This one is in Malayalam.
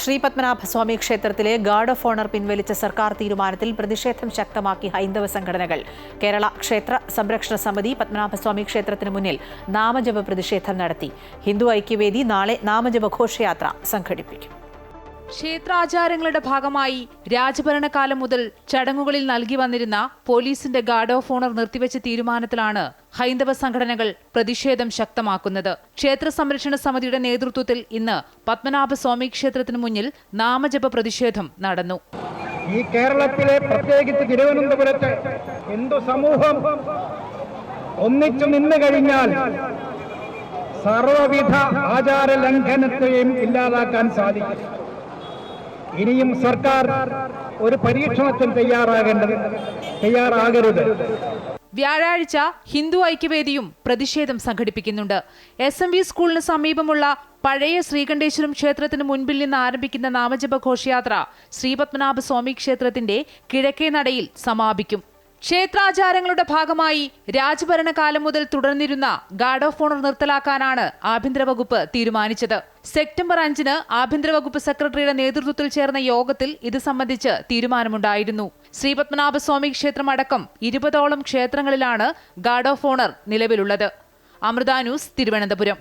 ശ്രീപത്മനാഭസ്വാമി ക്ഷേത്രത്തിലെ ഗാർഡ് ഓഫ് ഓണർ പിൻവലിച്ച സർക്കാർ തീരുമാനത്തിൽ പ്രതിഷേധം ശക്തമാക്കി ഹൈന്ദവ സംഘടനകൾ. കേരള ക്ഷേത്ര സംരക്ഷണ സമിതി പത്മനാഭസ്വാമി ക്ഷേത്രത്തിന് മുന്നിൽ നാമജപ പ്രതിഷേധം നടത്തി. ഹിന്ദു ഐക്യവേദി നാളെ നാമജപ ഘോഷയാത്ര സംഘടിപ്പിക്കും. ക്ഷേത്രാചാരങ്ങളുടെ ഭാഗമായി രാജഭരണകാലം മുതൽ ചടങ്ങുകളിൽ നൽകി വന്നിരുന്ന പോലീസിന്റെ ഗാർഡ് ഓഫ് ഓണർ നിർത്തിവെച്ച തീരുമാനത്തിലാണ് ഹൈന്ദവ സംഘടനകൾ പ്രതിഷേധം ശക്തമാക്കുന്നത്. ക്ഷേത്ര സംരക്ഷണ സമിതിയുടെ നേതൃത്വത്തിൽ ഇന്ന് പത്മനാഭസ്വാമി ക്ഷേത്രത്തിന് മുന്നിൽ നാമജപ പ്രതിഷേധം നടന്നു. ഈ കേരളത്തിലെ പ്രത്യേകിച്ച് തിരുവനന്തപുരത്ത് ഹിന്ദു സമൂഹം ഒന്നിച്ചു നിന്ന് കഴിഞ്ഞാൽ സർവവിധ ആചാര ലംഘനത്തെയും ഇല്ലാതാക്കാൻ സാധിക്കും. ഇനിയും സർക്കാർ ഒരു പരീക്ഷണത്തിന് തയ്യാറാകേണ്ടത് തയ്യാറാകരുത്. വ്യാഴാഴ്ച ഹിന്ദു ഐക്യവേദിയും പ്രതിഷേധം സംഘടിപ്പിക്കുന്നുണ്ട്. എസ് എം വി സ്കൂളിന് സമീപമുള്ള പഴയ ശ്രീകണ്ഠേശ്വരം ക്ഷേത്രത്തിന് മുൻപിൽ നിന്ന് ആരംഭിക്കുന്ന നാമജപ ഘോഷയാത്ര ശ്രീപത്മനാഭ സ്വാമി ക്ഷേത്രത്തിന്റെ കിഴക്കേ നടയിൽ സമാപിക്കും. ക്ഷേത്രാചാരങ്ങളുടെ ഭാഗമായി രാജഭരണകാലം മുതൽ തുടർന്നിരുന്ന ഗാർഡ് ഓഫ് ഓണർ നിർത്തലാക്കാനാണ് ആഭ്യന്തര വകുപ്പ് തീരുമാനിച്ചത്. സെപ്റ്റംബർ അഞ്ചിന് ആഭ്യന്തര വകുപ്പ് സെക്രട്ടറിയുടെ നേതൃത്വത്തിൽ ചേർന്ന യോഗത്തിൽ ഇത് സംബന്ധിച്ച് തീരുമാനമുണ്ടായിരുന്നു. ശ്രീപത്മനാഭസ്വാമി ക്ഷേത്രം അടക്കം ഇരുപതോളം ക്ഷേത്രങ്ങളിലാണ് ഗാർഡ് ഓഫ് ഓണർ നിലവിലുള്ളത്. അമൃത ന്യൂസ് തിരുവനന്തപുരം.